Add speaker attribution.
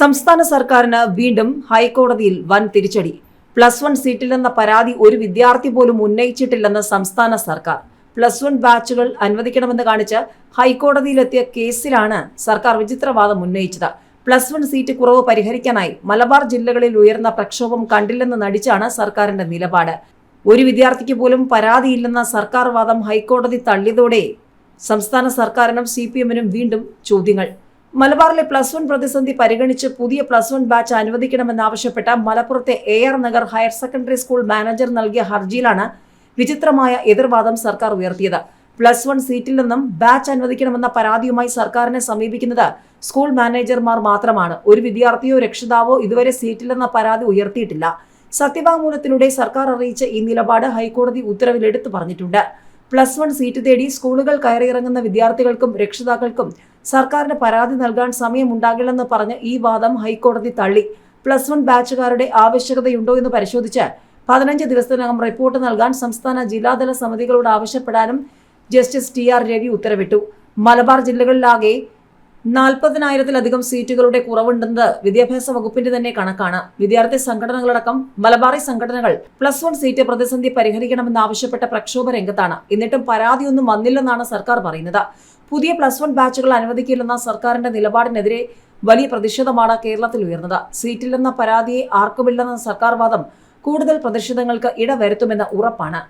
Speaker 1: സംസ്ഥാന സർക്കാരിന് വീണ്ടും ഹൈക്കോടതിയിൽ വൻ തിരിച്ചടി. പ്ലസ് വൺ സീറ്റിലെന്ന പരാതി ഒരു വിദ്യാർത്ഥി പോലും ഉന്നയിച്ചിട്ടില്ലെന്ന് സംസ്ഥാന സർക്കാർ. പ്ലസ് വൺ ബാച്ചുകൾ അനുവദിക്കണമെന്ന് കാണിച്ച് ഹൈക്കോടതിയിലെത്തിയ കേസിലാണ് സർക്കാർ വിചിത്രവാദം ഉന്നയിച്ചത്. പ്ലസ് വൺ സീറ്റ് കുറവ് പരിഹരിക്കാനായി മലബാർ ജില്ലകളിൽ ഉയർന്ന പ്രക്ഷോഭം കണ്ടില്ലെന്ന് നടിച്ചാണ് സർക്കാരിന്റെ നിലപാട്. ഒരു വിദ്യാർത്ഥിക്ക് പോലും പരാതിയില്ലെന്ന സർക്കാർ വാദം ഹൈക്കോടതി തള്ളിയതോടെ സംസ്ഥാന സർക്കാരിനും സി വീണ്ടും ചോദ്യങ്ങൾ. മലബാറിലെ പ്ലസ് വൺ പ്രതിസന്ധി പരിഗണിച്ച് പുതിയ പ്ലസ് വൺ ബാച്ച് അനുവദിക്കണമെന്നാവശ്യപ്പെട്ട മലപ്പുറത്തെ A R Nagar higher secondary school manager നൽകിയ ഹർജിയിലാണ് വിചിത്രമായ എതിർവാദം സർക്കാർ ഉയർത്തിയത്. പ്ലസ് വൺ സീറ്റിൽ നിന്നും ബാച്ച് അനുവദിക്കണമെന്ന പരാതിയുമായി സർക്കാരിനെ സമീപിക്കുന്നത് സ്കൂൾ മാനേജർമാർ മാത്രമാണ്. ഒരു വിദ്യാർത്ഥിയോ രക്ഷിതാവോ ഇതുവരെ സീറ്റിൽ നിന്ന പരാതി ഉയർത്തിയിട്ടില്ല. സത്യവാങ്മൂലത്തിലൂടെ സർക്കാർ അറിയിച്ച ഈ നിലപാട് ഹൈക്കോടതി ഉത്തരവിൽ എടുത്തു പറഞ്ഞിട്ടുണ്ട്. പ്ലസ് വൺ സീറ്റ് തേടി സ്കൂളുകൾ കയറിയിറങ്ങുന്ന വിദ്യാർത്ഥികൾക്കും രക്ഷിതാക്കൾക്കും സർക്കാരിന് പരാതി നൽകാൻ സമയമുണ്ടാകില്ലെന്ന് പറഞ്ഞ് ഈ വാദം ഹൈക്കോടതി തള്ളി. പ്ലസ് വൺ ബാച്ചുകാരുടെ ആവശ്യകതയുണ്ടോ എന്ന് പരിശോധിച്ച് പതിനഞ്ച് ദിവസത്തിനകം റിപ്പോർട്ട് നൽകാൻ സംസ്ഥാന ജില്ലാതല സമിതികളോട് ആവശ്യപ്പെടാനും ജസ്റ്റിസ് ടി ആർ രവി ഉത്തരവിട്ടു. മലബാർ ജില്ലകളിലാകെ നാൽപ്പതിനായിരത്തിലധികം സീറ്റുകളുടെ കുറവുണ്ടെന്നത് വിദ്യാഭ്യാസ വകുപ്പിന്റെ തന്നെ കണക്കാണ്. വിദ്യാർത്ഥി സംഘടനകളടക്കം മലബാറി സംഘടനകൾ പ്ലസ് വൺ സീറ്റ് പ്രതിസന്ധി പരിഹരിക്കണമെന്നാവശ്യപ്പെട്ട പ്രക്ഷോഭ രംഗത്താണ്. എന്നിട്ടും പരാതിയൊന്നും വന്നില്ലെന്നാണ് സർക്കാർ പറയുന്നത്. പുതിയ പ്ലസ് വൺ ബാച്ചുകൾ അനുവദിക്കില്ലെന്ന സർക്കാരിന്റെ നിലപാടിനെതിരെ വലിയ പ്രതിഷേധമാണ് കേരളത്തിൽ ഉയർന്നത്. സീറ്റില്ലെന്ന പരാതിയെ ആർക്കുമില്ലെന്ന സർക്കാർ വാദം കൂടുതൽ പ്രതിഷേധങ്ങൾക്ക് ഇടവരുത്തുമെന്ന് ഉറപ്പാണ്.